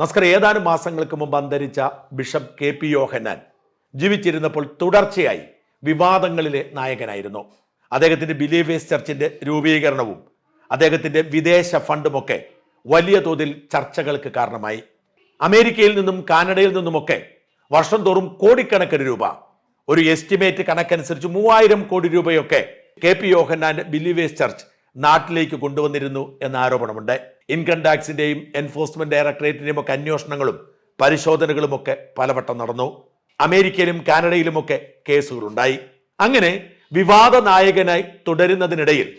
നസ്കർ ഏതാനും മാസങ്ങൾക്ക് മുമ്പ് അന്തരിച്ച ബിഷപ്പ് കെ പി യോഹന്നാൻ ജീവിച്ചിരുന്നപ്പോൾ തുടർച്ചയായി വിവാദങ്ങളിലെ നായകനായിരുന്നു. അദ്ദേഹത്തിന്റെ ബിലീവേഴ്സ് ചർച്ചിന്റെ രൂപീകരണവും അദ്ദേഹത്തിന്റെ വിദേശ ഫണ്ടുമൊക്കെ വലിയ തോതിൽ ചർച്ചകൾക്ക് കാരണമായി. അമേരിക്കയിൽ നിന്നും കാനഡയിൽ നിന്നുമൊക്കെ വർഷം തോറും കോടിക്കണക്കിന് രൂപ ഒരു എസ്റ്റിമേറ്റ് കണക്കനുസരിച്ച് മൂവായിരം കോടി രൂപയൊക്കെ കെ പി യോഹന്നാന്റെ ബിലീവേഴ്സ് ചർച്ച് നാട്ടിലേക്ക് കൊണ്ടുവന്നിരുന്നു എന്ന ആരോപണമുണ്ട്. ഇൻകം ടാക്സിന്റെയും എൻഫോഴ്സ്മെന്റ് ഡയറക്ടറേറ്റിന്റെയും ഒക്കെ അന്വേഷണങ്ങളും പരിശോധനകളും ഒക്കെ പലവട്ടം നടന്നു. അമേരിക്കയിലും കാനഡയിലുമൊക്കെ കേസുകളുണ്ടായി. അങ്ങനെ വിവാദ നായകനായി തുടരുന്നതിനിടയിൽ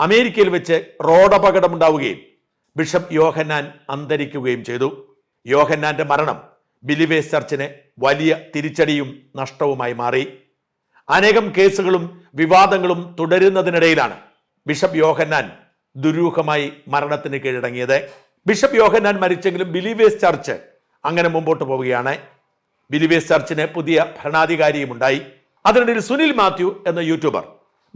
അമേരിക്കയിൽ വെച്ച് റോഡപകടമുണ്ടാവുകയും ബിഷപ്പ് യോഹന്നാൻ അന്തരിക്കുകയും ചെയ്തു. യോഹന്നാന്റെ മരണം ബിലിവേസ് ചർച്ചിന് വലിയ തിരിച്ചടിയും നഷ്ടവുമായി മാറി. അനേകം കേസുകളും വിവാദങ്ങളും തുടരുന്നതിനിടയിലാണ് ബിഷപ്പ് യോഹന്നാൻ ദുരൂഹമായി മരണത്തിന് കീഴടങ്ങിയത്. ബിഷപ്പ് യോഹന്നാൻ മരിച്ചെങ്കിലും ബിലീവേഴ്സ് ചർച്ച് അങ്ങനെ മുമ്പോട്ട് പോവുകയാണ്. ബിലീവേഴ്സ് ചർച്ചിന് പുതിയ ഭരണാധികാരിയും ഉണ്ടായി അതിനിടയിൽ സുനിൽ മാത്യു എന്ന യൂട്യൂബർ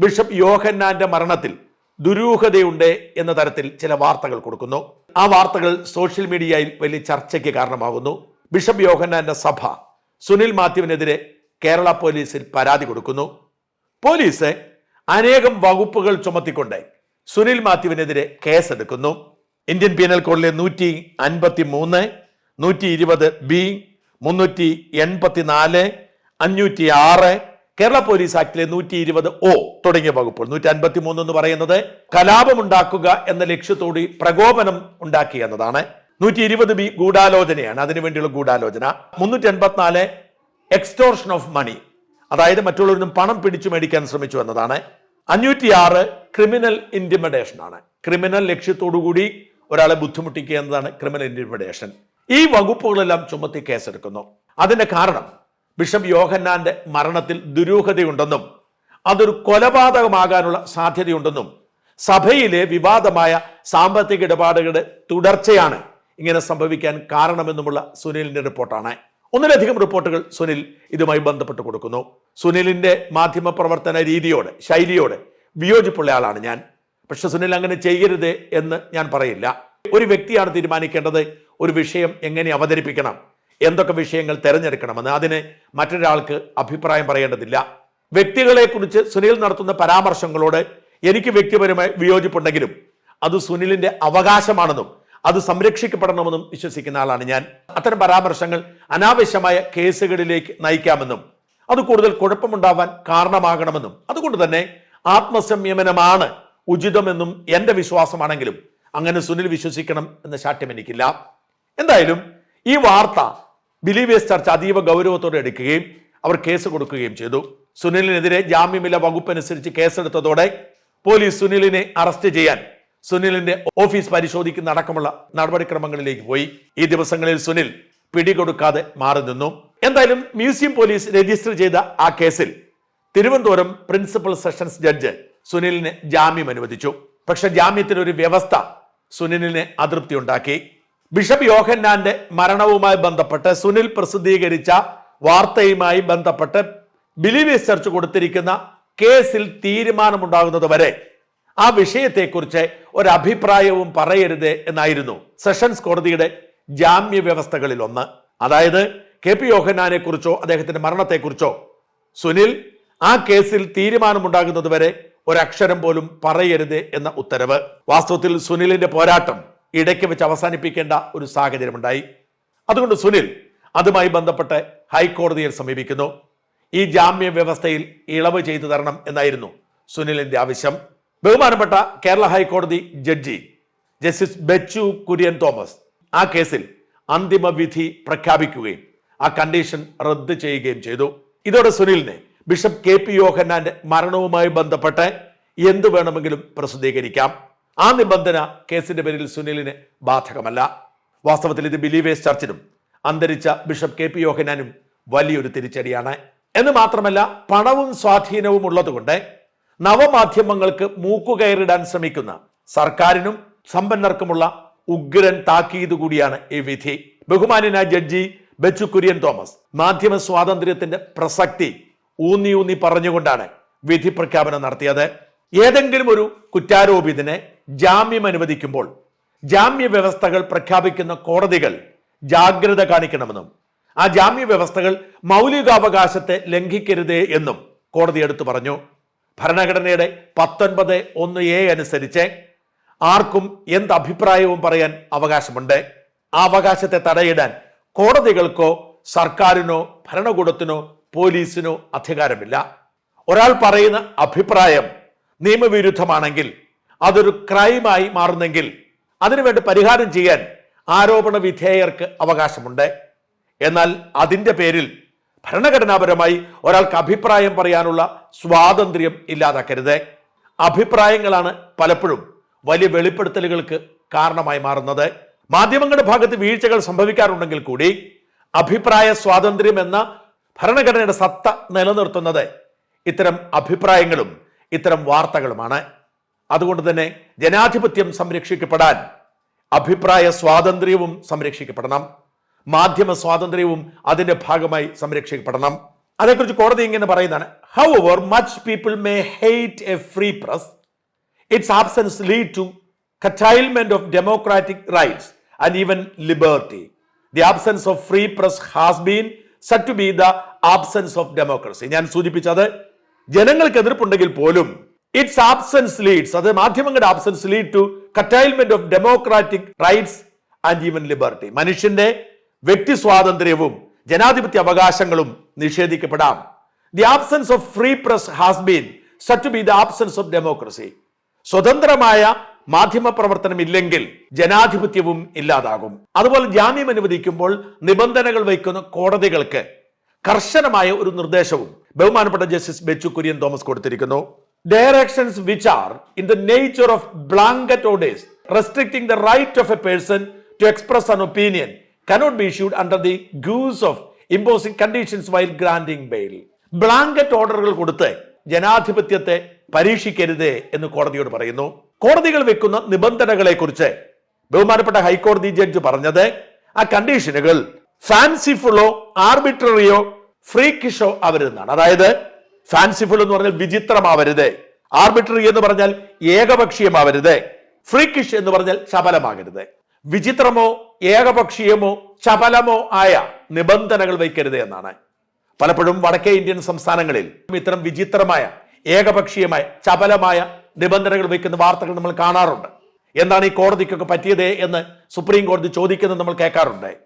ബിഷപ്പ് യോഹന്നാന്റെ മരണത്തിൽ ദുരൂഹതയുണ്ട് എന്ന തരത്തിൽ ചില വാർത്തകൾ കൊടുക്കുന്നു. ആ വാർത്തകൾ സോഷ്യൽ മീഡിയയിൽ വലിയ ചർച്ചയ്ക്ക് കാരണമാകുന്നു. ബിഷപ്പ് യോഹന്നാന്റെ സഭ സുനിൽ മാത്യുവിനെതിരെ കേരള പോലീസിൽ പരാതി കൊടുക്കുന്നു. പോലീസ് അനേകം വകുപ്പുകൾ ചുമത്തിക്കൊണ്ട് സുനിൽ മാത്യുവിനെതിരെ കേസെടുക്കുന്നു. ഇന്ത്യൻ പീനൽ കോഡിലെ നൂറ്റി അൻപത്തി മൂന്ന് നൂറ്റി ഇരുപത് ബി മുന്നൂറ്റി എൺപത്തിനാല് അഞ്ഞൂറ്റി ആറ് കേരള പോലീസ് ആക്ടിലെ നൂറ്റി ഇരുപത് ഒ തുടങ്ങിയ വകുപ്പുകൾ. നൂറ്റി അൻപത്തി മൂന്ന് എന്ന് പറയുന്നത് കലാപമുണ്ടാക്കുക എന്ന ലക്ഷ്യത്തോടെ പ്രകോപനം ഉണ്ടാക്കി എന്നതാണ്. നൂറ്റി ഇരുപത് ബി ഗൂഢാലോചനയാണ്. അതിനുവേണ്ടിയുള്ള ഗൂഢാലോചന. മുന്നൂറ്റി എൺപത്തിനാല് എക്സ്റ്റോർഷൻ ഓഫ് മണി. അതായത് മറ്റുള്ളവരിൽ നിന്നും പണം പിടിച്ചു മേടിക്കാൻ ശ്രമിച്ചു എന്നതാണ്. അഞ്ഞൂറ്റി ആറ് ക്രിമിനൽ ആണ് ക്രിമിനൽ ലക്ഷ്യത്തോടുകൂടി ഒരാളെ ബുദ്ധിമുട്ടിക്കുക എന്നതാണ് ക്രിമിനൽ ഇന്റിമിഡേഷൻ. ഈ വകുപ്പുകളെല്ലാം ചുമത്തി കേസെടുക്കുന്നു. അതിന്റെ കാരണം ബിഷപ്പ് യോഹന്നാന്റെ മരണത്തിൽ ദുരൂഹതയുണ്ടെന്നും അതൊരു കൊലപാതകമാകാനുള്ള സാധ്യതയുണ്ടെന്നും സഭയിലെ വിവാദമായ സാമ്പത്തിക ഇടപാടുകളുടെ തുടർച്ചയാണ് ഇങ്ങനെ സംഭവിക്കാൻ കാരണമെന്നുമുള്ള സുനിലിന്റെ റിപ്പോർട്ടാണ്. ഒന്നിലധികം റിപ്പോർട്ടുകൾ സുനിൽ ഇതുമായി ബന്ധപ്പെട്ട് കൊടുക്കുന്നു. സുനിലിന്റെ മാധ്യമ പ്രവർത്തന രീതിയോട് ശൈലിയോട് വിയോജിപ്പുള്ള ആളാണ് ഞാൻ. പക്ഷെ സുനിൽ അങ്ങനെ ചെയ്യരുത് എന്ന് ഞാൻ പറയില്ല. ഒരു വ്യക്തിയാണ് തീരുമാനിക്കേണ്ടത്. ഒരു വിഷയം എങ്ങനെ അവതരിപ്പിക്കണം? എന്തൊക്കെ വിഷയങ്ങൾ തിരഞ്ഞെടുക്കണമെന്ന് അതിന് മറ്റൊരാൾക്ക് അഭിപ്രായം പറയേണ്ടതില്ല. വ്യക്തികളെ കുറിച്ച് സുനിൽ നടത്തുന്ന പരാമർശങ്ങളോട് എനിക്ക് വ്യക്തിപരമായി വിയോജിപ്പുണ്ടെങ്കിലും അത് സുനിലിന്റെ അവകാശമാണെന്നും അത് സംരക്ഷിക്കപ്പെടണമെന്നും വിശ്വസിക്കുന്ന ആളാണ് ഞാൻ. അത്തരം പരാമർശങ്ങൾ അനാവശ്യമായ കേസുകളിലേക്ക് നയിക്കാമെന്നും അത് കൂടുതൽ കുഴപ്പമുണ്ടാവാൻ കാരണമാകണമെന്നും അതുകൊണ്ട് തന്നെ ആത്മസംയമനമാണ് ഉചിതമെന്നും എന്റെ വിശ്വാസമാണെങ്കിലും അങ്ങനെ സുനിൽ വിശ്വസിക്കണം എന്ന ശാഠ്യം എനിക്കില്ല. എന്തായാലും ഈ വാർത്ത ബിലീവേഴ്സ് ചർച്ച അതീവ ഗൗരവത്തോടെ എടുക്കുകയും അവർ കേസ് കൊടുക്കുകയും ചെയ്തു. സുനിലിനെതിരെ ജാമ്യമില്ല വകുപ്പ് അനുസരിച്ച് കേസെടുത്തതോടെ പോലീസ് സുനിലിനെ അറസ്റ്റ് ചെയ്യാൻ സുനിലിന്റെ ഓഫീസ് പരിശോധിക്കുന്ന അടക്കമുള്ള നടപടിക്രമങ്ങളിലേക്ക് പോയി. ഈ ദിവസങ്ങളിൽ സുനിൽ പിടികൊടുക്കാതെ മാറി നിന്നു. എന്തായാലും മ്യൂസിയം പോലീസ് രജിസ്റ്റർ ചെയ്ത ആ കേസിൽ തിരുവനന്തപുരം പ്രിൻസിപ്പൽ സെഷൻസ് ജഡ്ജ് സുനിലിന് ജാമ്യം അനുവദിച്ചു. പക്ഷെ ജാമ്യത്തിന് ഒരു വ്യവസ്ഥ സുനിലിനെ അതൃപ്തി ഉണ്ടാക്കി ബിഷപ്പ് യോഹന്നാന്റെ മരണവുമായി ബന്ധപ്പെട്ട് സുനിൽ പ്രസിദ്ധീകരിച്ച വാർത്തയുമായി ബന്ധപ്പെട്ട് ബിലീവേഴ്സ് ചർച്ച് കൊടുത്തിരിക്കുന്ന കേസിൽ തീരുമാനമുണ്ടാകുന്നത് വരെ ആ വിഷയത്തെക്കുറിച്ച് ഒരു അഭിപ്രായവും പറയരുത് എന്നായിരുന്നു സെഷൻസ് കോടതിയുടെ ജാമ്യ വ്യവസ്ഥകളിൽ ഒന്ന് അതായത് കെ പി യോഹന്നാനെ കുറിച്ചോ അദ്ദേഹത്തിന്റെ മരണത്തെക്കുറിച്ചോ സുനിൽ ആ കേസിൽ തീരുമാനമുണ്ടാകുന്നത് വരെ ഒരക്ഷരം പോലും പറയരുത് എന്ന ഉത്തരവ്. വാസ്തവത്തിൽ സുനിലിന്റെ പോരാട്ടം ഇടയ്ക്ക് വെച്ച് അവസാനിപ്പിക്കേണ്ട ഒരു സാഹചര്യമുണ്ടായി. അതുകൊണ്ട് സുനിൽ അതുമായി ബന്ധപ്പെട്ട് ഹൈക്കോടതിയെ സമീപിക്കുന്നു. ഈ ജാമ്യ വ്യവസ്ഥയിൽ ഇളവ് ചെയ്തു തരണം എന്നായിരുന്നു സുനിലിന്റെ ആവശ്യം. ബഹുമാനപ്പെട്ട കേരള ഹൈക്കോടതി ജഡ്ജി ജസ്റ്റിസ് ബെച്ചു കുര്യൻ തോമസ് ആ കേസിൽ അന്തിമ വിധി പ്രഖ്യാപിക്കുകയും ആ കണ്ടീഷൻ റദ്ദ് ചെയ്യുകയും ചെയ്തു. ഇതോടെ സുനിലിനെ ബിഷപ്പ് കെ പി യോഹന്നാന്റെ മരണവുമായി ബന്ധപ്പെട്ട് എന്ത് വേണമെങ്കിലും പ്രസിദ്ധീകരിക്കാം. ആ നിബന്ധന കേസിന്റെ പേരിൽ സുനിലിന് ബാധകമല്ല. വാസ്തവത്തിൽ ഇത് ബിലീവേഴ്സ് ചർച്ചിനും അന്തരിച്ച ബിഷപ്പ് കെ പി യോഹനാനും വലിയൊരു തിരിച്ചടിയാണ്. എന്ന് മാത്രമല്ല പണവും സ്വാധീനവും ഉള്ളതുകൊണ്ട് നവമാധ്യമങ്ങൾക്ക് മൂക്കുകയറിടാൻ ശ്രമിക്കുന്ന സർക്കാരിനും സമ്പന്നർക്കുമുള്ള ഉഗ്രൻ താക്കീത് കൂടിയാണ് ഈ വിധി. ബഹുമാനായ ജഡ്ജി ബച്ചു കുര്യൻ തോമസ് മാധ്യമ സ്വാതന്ത്ര്യത്തിന്റെ പ്രസക്തി ഊന്നി ഊന്നി പറഞ്ഞുകൊണ്ടാണ് വിധി പ്രഖ്യാപനം നടത്തിയത്. ഏതെങ്കിലും ഒരു കുറ്റാരോപിതനെ ജാമ്യം അനുവദിക്കുമ്പോൾ ജാമ്യ വ്യവസ്ഥകൾ പ്രഖ്യാപിക്കുന്ന കോടതികൾ ജാഗ്രത കാണിക്കണമെന്നും ആ ജാമ്യ വ്യവസ്ഥകൾ മൗലികാവകാശത്തെ ലംഘിക്കരുതേ എന്നും കോടതി എടുത്തു പറഞ്ഞു. ഭരണഘടനയുടെ പത്തൊൻപത് ഒന്ന് എ അനുസരിച്ച് ആർക്കും എന്ത് അഭിപ്രായവും പറയാൻ അവകാശമുണ്ട്. ആ അവകാശത്തെ തടയിടാൻ കോടതികൾക്കോ സർക്കാരിനോ ഭരണകൂടത്തിനോ പോലീസിനോ അധികാരമില്ല. ഒരാൾ പറയുന്ന അഭിപ്രായം നിയമവിരുദ്ധമാണെങ്കിൽ അതൊരു ക്രൈമായി മാറുന്നെങ്കിൽ അതിനുവേണ്ടി പരിഹാരം ചെയ്യാൻ ആരോപണ വിധേയർക്ക് അവകാശമുണ്ട്. എന്നാൽ അതിന്റെ പേരിൽ ഭരണഘടനാപരമായി ഒരാൾക്ക് അഭിപ്രായം പറയാനുള്ള സ്വാതന്ത്ര്യം ഇല്ലാതാക്കരുത്. അഭിപ്രായങ്ങളാണ് പലപ്പോഴും വലിയ വെളിപ്പെടുത്തലുകൾക്ക് കാരണമായി മാറുന്നത്. മാധ്യമങ്ങളുടെ ഭാഗത്ത് വീഴ്ചകൾ സംഭവിക്കാറുണ്ടെങ്കിൽ കൂടി അഭിപ്രായ സ്വാതന്ത്ര്യം എന്ന ഭരണഘടനയുടെ സത്ത നിലനിർത്തുന്നത് ഇത്തരം അഭിപ്രായങ്ങളും ഇത്തരം വാർത്തകളുമാണ്. അതുകൊണ്ട് തന്നെ ജനാധിപത്യം സംരക്ഷിക്കപ്പെടാൻ അഭിപ്രായ സ്വാതന്ത്ര്യവും സംരക്ഷിക്കപ്പെടണം. മാധ്യമ സ്വാതന്ത്ര്യവും അതിന്റെ ഭാഗമായി സംരക്ഷിക്കപ്പെടണം. അതേക്കുറിച്ച് കോടതി ഇങ്ങനെ പറയുന്നതാണ്. However much people may hate a free press it's absence lead to curtailment of democratic rights and even liberty the absence of free press has been said to be the absence of democracy. ഞാൻ സൂചിപ്പിച്ചത് ജനങ്ങൾക്ക് എതിർപ്പുണ്ടെങ്കിൽ പോലും it's absence leads അത് മാധ്യമങ്ങളുടെ absence lead to curtailment of democratic rights and even liberty മനുഷ്യന്റെ വ്യക്തി സ്വാതന്ത്ര്യവും ജനാധിപത്യ അവകാശങ്ങളും നിഷേധിക്കപ്പെടാം. The absence of free press has been said to be the absence of democracy സ്വതന്ത്രമായ മാധ്യമ പ്രവർത്തനം ഇല്ലെങ്കിൽ ജനാധിപത്യവും ഇല്ലാതാകും. അതുപോലെ ജാമ്യം അനുവദിക്കുമ്പോൾ നിബന്ധനകൾ വയ്ക്കുന്ന കോടതികൾക്ക് കർശനമായ ഒരു നിർദ്ദേശവും ബഹുമാനപ്പെട്ട ജസ്റ്റിസ് ബെച്ചു കുര്യൻ തോമസ് കൊടുത്തിരിക്കുന്നു. Directions which are in the nature of blanket orders restricting the right of a person to express an opinion cannot be issued under the guise of imposing conditions while granting bail blanket ഓർഡറുകൾ കൊടുത്ത് ജനാധിപത്യത്തെ പരീക്ഷിക്കരുത് എന്ന് കോടതിയോട് പറയുന്നു. കോടതികൾ വെക്കുന്ന നിബന്ധനകളെ കുറിച്ച് ബഹുമാനപ്പെട്ട ഹൈക്കോടതി ജഡ്ജ് പറഞ്ഞത് ആ കണ്ടീഷനുകൾ ഫാൻസിഫുള്ളോ ആർബിട്രറിയോ ഫ്രീക്കിഷോ ആവരുതെന്നാണ്. അതായത് ഫാൻസിഫുൾ എന്ന് പറഞ്ഞാൽ വിചിത്രമാവരുത്. ആർബിട്രറി എന്ന് പറഞ്ഞാൽ ഏകപക്ഷീയമാവരുത്. ഫ്രീക്കിഷ് എന്ന് പറഞ്ഞാൽ ശബലമാകരുത്. വിചിത്രമോ ഏകപക്ഷീയമോ ശബലമോ ആയ നിബന്ധനകൾ വയ്ക്കരുത് എന്നാണ്. പലപ്പോഴും വടക്കേ ഇന്ത്യൻ സംസ്ഥാനങ്ങളിൽ ഇത്തരം വിചിത്രമായ ഏകപക്ഷീയമായ ചപലമായ നിബന്ധനകൾ വയ്ക്കുന്ന വാർത്തകൾ നമ്മൾ കാണാറുണ്ട്. എന്താണ് ഈ കോടതിക്കൊക്കെ പറ്റിയത് എന്ന് സുപ്രീം കോടതി ചോദിക്കുന്നത് നമ്മൾ കേൾക്കാറുണ്ട്.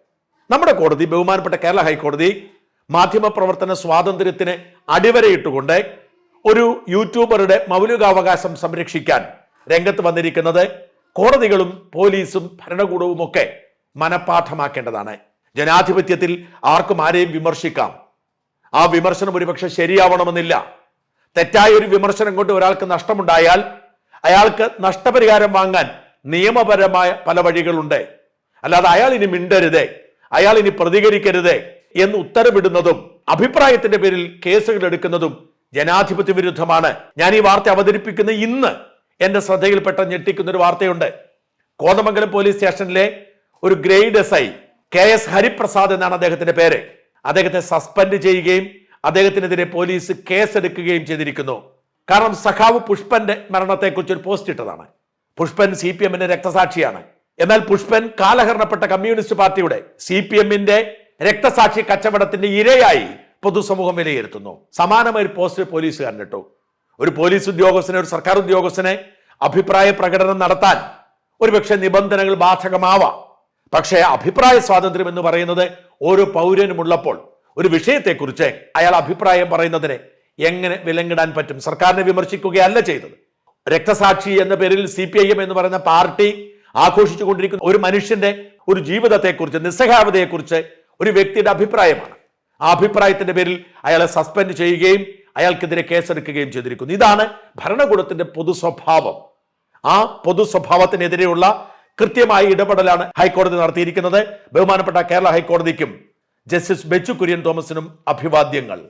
നമ്മുടെ കോടതി ബഹുമാനപ്പെട്ട കേരള ഹൈക്കോടതി മാധ്യമ പ്രവർത്തന സ്വാതന്ത്ര്യത്തിന് അടിവരയിട്ടുകൊണ്ട് ഒരു യൂട്യൂബറുടെ മൗലികാവകാശം സംരക്ഷിക്കാൻ രംഗത്ത് വന്നിരിക്കുന്നത് കോടതികളും പോലീസും ഭരണകൂടവും ഒക്കെ മനപാഠമാക്കേണ്ടതാണ്. ജനാധിപത്യത്തിൽ ആർക്കും ആരെയും വിമർശിക്കാം. ആ വിമർശനം ഒരുപക്ഷെ ശരിയാവണമെന്നില്ല. തെറ്റായ ഒരു വിമർശനം കൊണ്ട് ഒരാൾക്ക് നഷ്ടമുണ്ടായാൽ അയാൾക്ക് നഷ്ടപരിഹാരം വാങ്ങാൻ നിയമപരമായ പല വഴികളുണ്ട്. അല്ലാതെ അയാൾ ഇനി മിണ്ടരുത് അയാൾ ഇനി പ്രതികരിക്കരുത് എന്ന് ഉത്തരവിടുന്നതും അഭിപ്രായത്തിന്റെ പേരിൽ കേസുകൾ എടുക്കുന്നതും ജനാധിപത്യ വിരുദ്ധമാണ്. ഞാൻ ഈ വാർത്ത അവതരിപ്പിക്കുന്ന ഇന്ന് എന്റെ ശ്രദ്ധയിൽപ്പെട്ട ഞെട്ടിക്കുന്ന ഒരു വാർത്തയുണ്ട്. കോതമംഗലം പോലീസ് സ്റ്റേഷനിലെ ഒരു grade S I K S Hariprasad എന്നാണ് അദ്ദേഹത്തിന്റെ പേര്. അദ്ദേഹത്തെ സസ്പെൻഡ് ചെയ്യുകയും അദ്ദേഹത്തിനെതിരെ പോലീസ് കേസെടുക്കുകയും ചെയ്തിരിക്കുന്നു. കാരണം സഖാവ് പുഷ്പന്റെ മരണത്തെക്കുറിച്ച് ഒരു പോസ്റ്റ് ഇട്ടതാണ്. പുഷ്പൻ സി പി എമ്മിന്റെ രക്തസാക്ഷിയാണ്. എന്നാൽ പുഷ്പൻ കാലഹരണപ്പെട്ട കമ്മ്യൂണിസ്റ്റ് പാർട്ടിയുടെ സി പി എമ്മിന്റെ രക്തസാക്ഷി കച്ചവടത്തിന്റെ ഇരയായി പൊതുസമൂഹം വിലയിരുത്തുന്നു. സമാനമായ ഒരു പോസ്റ്റ് പോലീസ് കണ്ടിട്ടു ഒരു പോലീസ് ഉദ്യോഗസ്ഥനെ ഒരു സർക്കാർ ഉദ്യോഗസ്ഥനെ അഭിപ്രായ പ്രകടനം നടത്താൻ ഒരുപക്ഷെ നിബന്ധനകൾ ബാധകമാവാം. പക്ഷേ അഭിപ്രായ സ്വാതന്ത്ര്യം എന്ന് പറയുന്നത് ഓരോ പൗരനും ഉള്ളപ്പോൾ ഒരു വിഷയത്തെക്കുറിച്ച് അയാൾ അഭിപ്രായം പറയുന്നതിനെ എങ്ങനെ വിലങ്ങിടാൻ പറ്റും? സർക്കാരിനെ വിമർശിക്കുകയല്ല ചെയ്തത്. രക്തസാക്ഷി എന്ന പേരിൽ സി പി ഐ എം എന്ന് പറയുന്ന പാർട്ടി ആഘോഷിച്ചുകൊണ്ടിരിക്കുന്ന ഒരു മനുഷ്യന്റെ ഒരു ജീവിതത്തെക്കുറിച്ച് നിസ്സഹാവതയെക്കുറിച്ച് ഒരു വ്യക്തിയുടെ അഭിപ്രായമാണ്. ആ അഭിപ്രായത്തിന്റെ പേരിൽ അയാളെ സസ്പെൻഡ് ചെയ്യുകയും അയാൾക്കെതിരെ കേസെടുക്കുകയും ചെയ്തിരിക്കുന്നു. ഇതാണ് ഭരണകൂടത്തിന്റെ പൊതു സ്വഭാവം ആ പൊതു സ്വഭാവത്തിനെതിരെയുള്ള കൃത്യമായ ഇടപെടലാണ് ഹൈക്കോടതി നടത്തിയിരിക്കുന്നത്. ബഹുമാനപ്പെട്ട കേരള ഹൈക്കോടതിക്കും ജസ്റ്റിസ് ബെച്ചു കുര്യൻ തോമസിനും അഭിവാദ്യങ്ങൾ.